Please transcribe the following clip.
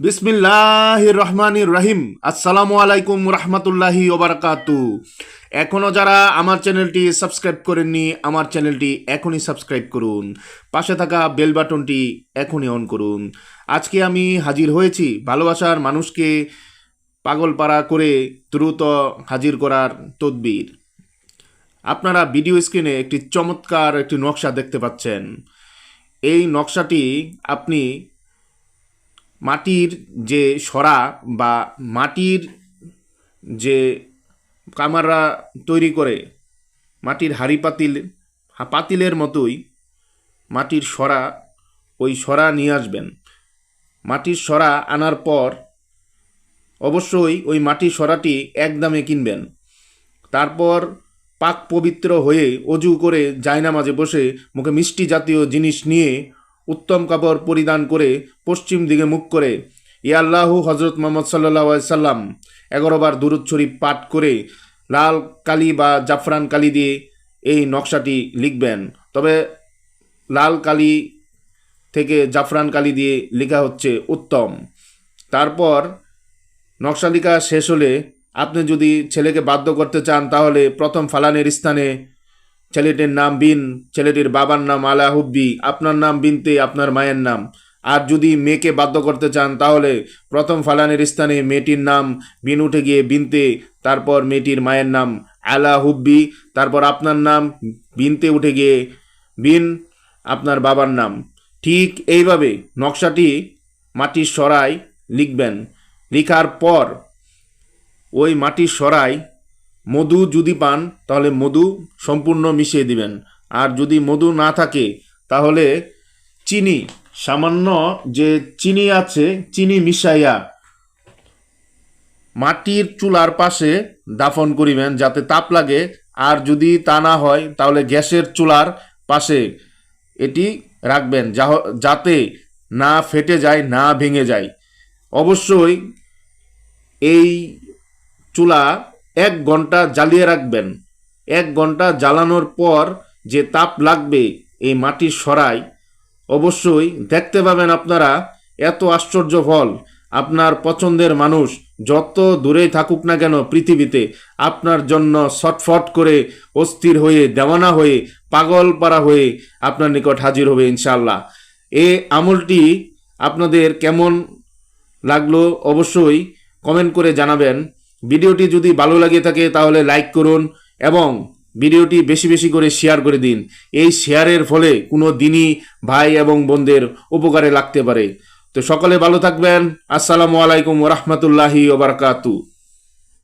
বিসমিল্লাহ রহমানির রহিম। আসসালামু আলাইকুম রহমতুল্লাহি ওবরাকাতু এখনও যারা আমার চ্যানেলটি সাবস্ক্রাইব করেননি, আমার চ্যানেলটি এখনই সাবস্ক্রাইব করুন। পাশে থাকা বেল বাটনটি এখনই অন করুন। আজকে আমি হাজির হয়েছি ভালোবাসার মানুষকে পাগলপাড়া করে দ্রুত হাজির করার তদবির। আপনারা ভিডিও স্ক্রিনে একটি চমৎকার একটি নকশা দেখতে পাচ্ছেন। এই নকশাটি আপনি মাটির যে সরা বা মাটির যে কামাররা তৈরি করে, মাটির হাড়ি পাতিল পাতিলের মতোই মাটির সরা ওই সরা নিয়ে আসবেন। মাটির সরা আনার পর অবশ্যই ওই মাটির সরাটি এক দামে কিনবেন। তারপর পাক পবিত্র হয়ে অজু করে জায়নামাজে বসে মুখে মিষ্টি জাতীয় জিনিস নিয়ে উত্তম কাপড় পরিধান করে পশ্চিম দিকে মুখ করে। ইয়া আল্লাহু হজরত মোহাম্মদ সাল্লাহ সাল্লাম এগারোবার দুরুদ শরীফ পাঠ করে লাল কালি বা জাফরান কালি দিয়ে এই নকশাটি লিখবেন। তবে লাল কালি থেকে জাফরান কালি দিয়ে লেখা হচ্ছে উত্তম। তারপর নকশা লেখা শেষ হলে আপনি যদি ছেলেকে বাধ্য করতে চান তাহলে প্রথম ফালানের স্থানে ছেলেটির নাম বিন, ছেলেটির বাবার নাম আলা হুব্বি, আপনার নাম বিনতে আপনার মায়ের নাম। আর যদি মেয়েকে বাধ্য করতে চান, তাহলে প্রথম ফালানের স্থানে মেয়েটির নাম বিন উঠে গিয়ে বিনতে, তারপর মেয়েটির মায়ের নাম আলা হুব্বি, তারপর আপনার নাম বিনতে উঠে গিয়ে বিন, আপনার বাবার নাম। ঠিক এইভাবে নকশাটি মাটির সরাই লিখবেন। লিখার পর ওই মাটির সরাই মধু যদি পান, তাহলে মধু সম্পূর্ণ মিশিয়ে দিবেন। আর যদি মধু না থাকে, তাহলে চিনি, সামান্য যে চিনি আছে, চিনি মিশাইয়া মাটির চুলার পাশে দাফন করিবেন, যাতে তাপ লাগে। আর যদি তা না হয়, তাহলে গ্যাসের চুলার পাশে এটি রাখবেন যাতে না ফেটে যায়, না ভেঙে যায়। অবশ্যই এই চুলা এক ঘণ্টা জ্বালিয়ে রাখবেন। এক ঘণ্টা জ্বালানোর পর যে তাপ লাগবে এই মাটির সরাই, অবশ্যই দেখতে পাবেন আপনারা এত আশ্চর্য ফল। আপনার পছন্দের মানুষ যত দূরেই থাকুক না কেন পৃথিবীতে, আপনার জন্য ছটফট করে অস্থির হয়ে, দেওয়ানা হয়ে পাগল পাড়া হয়ে আপনার নিকট হাজির হবে ইনশাল্লাহ এ আমলটি আপনাদের কেমন লাগল অবশ্যই কমেন্ট করে জানাবেন। ভিডিওটি যদি ভালো লাগে থাকে, তাহলে লাইক করুন এবং ভিডিওটি বেশি বেশি করে শেয়ার করে দিন। এই শেয়ারের ফলে কোনো দিনই ভাই এবং বোনদের উপকারে লাগতে পারে। তো সকলে ভালো থাকবেন। আসসালামু আলাইকুম রহমতুল্লাহি ওবরকাতু